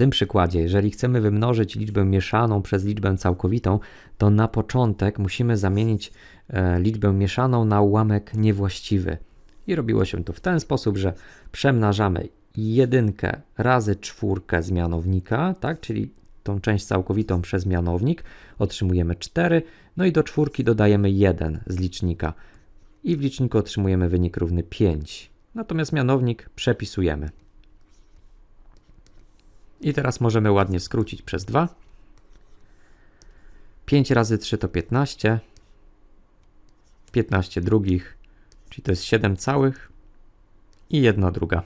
tym przykładzie, jeżeli chcemy wymnożyć liczbę mieszaną przez liczbę całkowitą, to na początek musimy zamienić e, liczbę mieszaną na ułamek niewłaściwy. I robiło się to w ten sposób, że przemnażamy jedynkę razy czwórkę z mianownika, tak, czyli tą część całkowitą przez mianownik, otrzymujemy 4, no i do czwórki dodajemy 1 z licznika i w liczniku otrzymujemy wynik równy 5. Natomiast mianownik przepisujemy. I teraz możemy ładnie skrócić przez 2. 5 razy 3 to 15. 15 drugich, czyli to jest 7 całych i 1 druga.